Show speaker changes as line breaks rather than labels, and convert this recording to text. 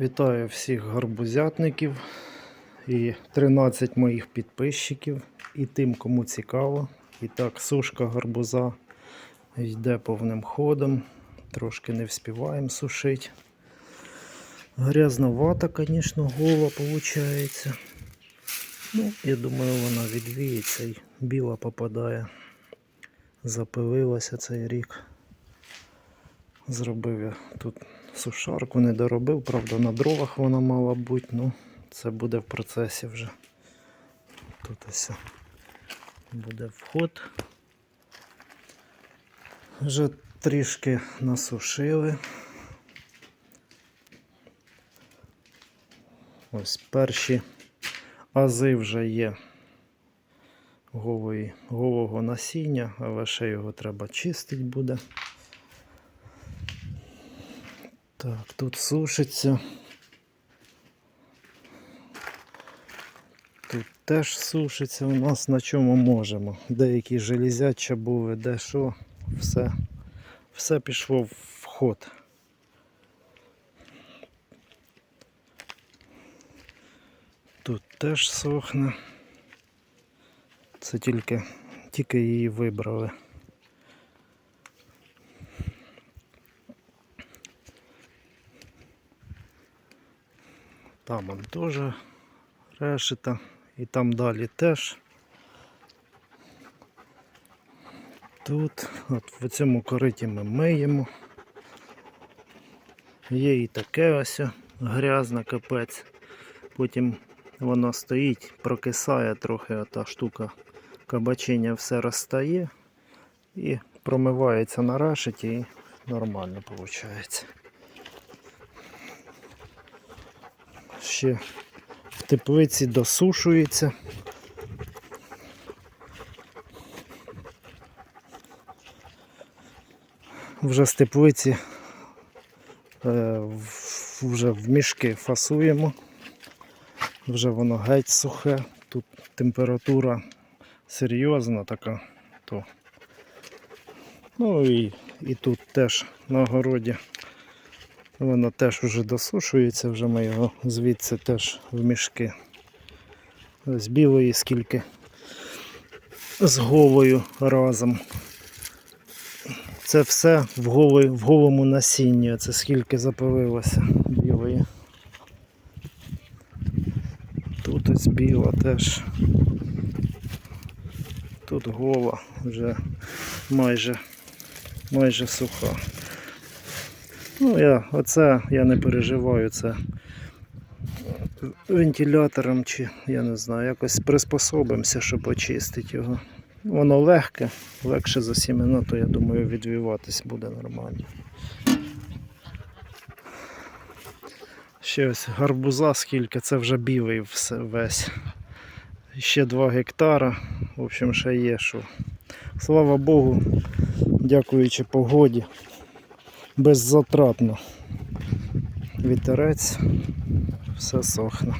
Вітаю всіх гарбузятників і 13 моїх підписчиків і тим, кому цікаво. І так, сушка гарбуза йде повним ходом. Трошки не вспіваємо сушити. Грязновата, звісно, гола виходить. Ну, я думаю, вона відвіється і біла попадає. Запилилася цей рік. Зробив я тут сушарку, не доробив, правда на дровах вона мала бути, ну це буде в процесі вже. Тут ось буде вход. Вже трішки насушили. Ось перші ази вже є голої, голого насіння, але ще його треба чистити буде. Так, тут сушиться. Тут теж сушиться у нас на чому можемо. Деякі железяча були, де що, все, все пішло в ход. Тут теж сохне. Це тільки, тільки її вибрали. Там он теж решета. І там далі теж. Тут, от в цьому кориті ми миємо. Є і таке ось грязне капець. Потім воно стоїть, прокисає трохи ота штука кабачення все розстає і промивається на решеті і нормально виходить. Ще в теплиці досушується. Вже з теплиці е, вже в мішки фасуємо. Вже воно геть сухе. Тут температура серйозна така. То. Ну і, і тут теж на городі Воно теж вже досушується, вже ми його звідси теж в мішки. З білої скільки з голою разом. Це все в, голий, в голому насінні, це скільки запилилося білої. Тут ось біла теж. Тут гола вже майже, майже суха. Ну, я, оце я не переживаю, це вентилятором чи я не знаю, якось приспособимося, щоб очистити його. Воно легке, легше за сімена, то я думаю відвіватись буде нормально. Ще ось гарбуза скільки, це вже білий весь. Ще 2 гектара. В общем, ще є що. Слава Богу, дякуючи погоді беззатратно. Вітерець, все сохне.